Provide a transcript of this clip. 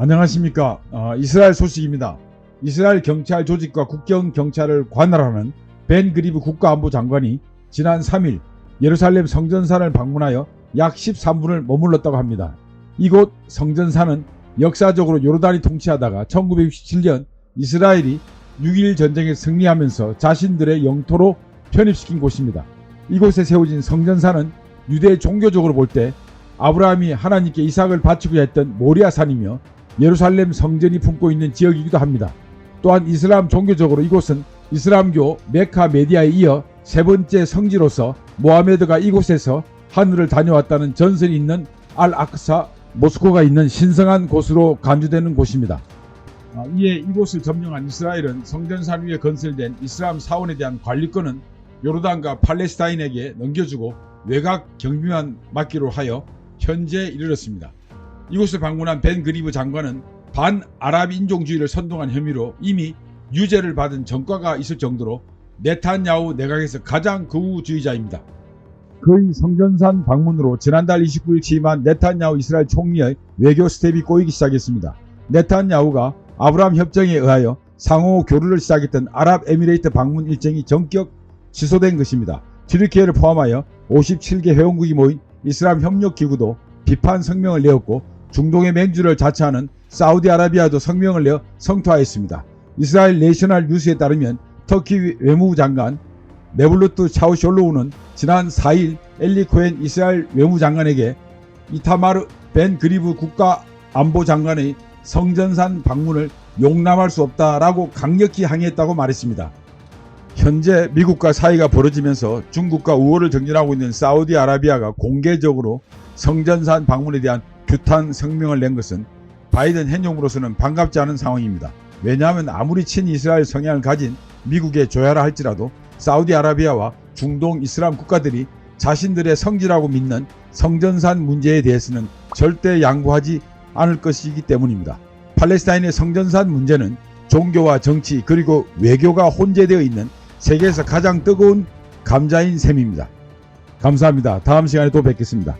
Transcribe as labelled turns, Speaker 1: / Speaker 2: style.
Speaker 1: 안녕하십니까. 어, 이스라엘 소식입니다. 이스라엘 경찰 조직과 국경 경찰을 관할하는 벤 그리브 국가안보 장관이 지난 3일 예루살렘 성전산을 방문하여 약 13분을 머물렀다고 합니다. 이곳 성전산은 역사적으로 요르단이 통치하다가 1967년 이스라엘이 6.1 전쟁에 승리하면서 자신들의 영토로 편입시킨 곳입니다. 이곳에 세워진 성전산은 유대 종교적으로 볼 때 아브라함이 하나님께 이삭을 바치고 했던 모리아산이며 예루살렘 성전이 품고 있는 지역이기도 합니다. 또한 이슬람 종교적으로 이곳은 이슬람교 메카 메디아에 이어 세 번째 성지로서 모하메드가 이곳에서 하늘을 다녀왔다는 전설이 있는 알 아크사 모스코가 있는 신성한 곳으로 간주되는 곳입니다. 아, 이에 이곳을 점령한 이스라엘은 성전산 위에 건설된 이슬람 사원에 대한 관리권은 요르단과 팔레스타인에게 넘겨주고 외곽 경비만 맡기로 하여 현재 이르렀습니다. 이곳을 방문한 벤 그리브 장관은 반 아랍 인종주의를 선동한 혐의로 이미 유죄를 받은 전과가 있을 정도로 네탄야후 내각에서 가장 극우주의자입니다. 그의 성전산 방문으로 지난달 29일 취임한 네탄야후 이스라엘 총리의 외교 스텝이 꼬이기 시작했습니다. 네탄야후가 아브라함 협정에 의하여 상호 교류를 시작했던 아랍에미레이트 방문 일정이 전격 취소된 것입니다. 튀르키예를 포함하여 57개 회원국이 모인 이슬람 협력 기구도 비판 성명을 내었고 중동의 맹주를 자처하는 사우디아라비아도 성명을 내어 성토하였습니다. 이스라엘 내셔널 뉴스에 따르면 터키 외무부 장관 메블루트 차우쇼로우는 지난 4일 엘리 코엔 이스라엘 외무장관에게 이타마르 벤 그리브 국가안보장관의 성전산 방문을 용납할 수 없다라고 강력히 항의했다고 말했습니다. 현재 미국과 사이가 벌어지면서 중국과 우호를 정진하고 있는 사우디아라비아가 공개적으로 성전산 방문에 대한 규탄 성명을 낸 것은 바이든 행정부로서는 반갑지 않은 상황입니다. 왜냐하면 아무리 친이스라엘 성향을 가진 미국에 조야라 할지라도 사우디아라비아와 중동 이슬람 국가들이 자신들의 성지라고 믿는 성전산 문제에 대해서는 절대 양보하지 않을 것이기 때문입니다. 팔레스타인의 성전산 문제는 종교와 정치 그리고 외교가 혼재되어 있는 세계에서 가장 뜨거운 감자인 셈입니다. 감사합니다. 다음 시간에 또 뵙겠습니다.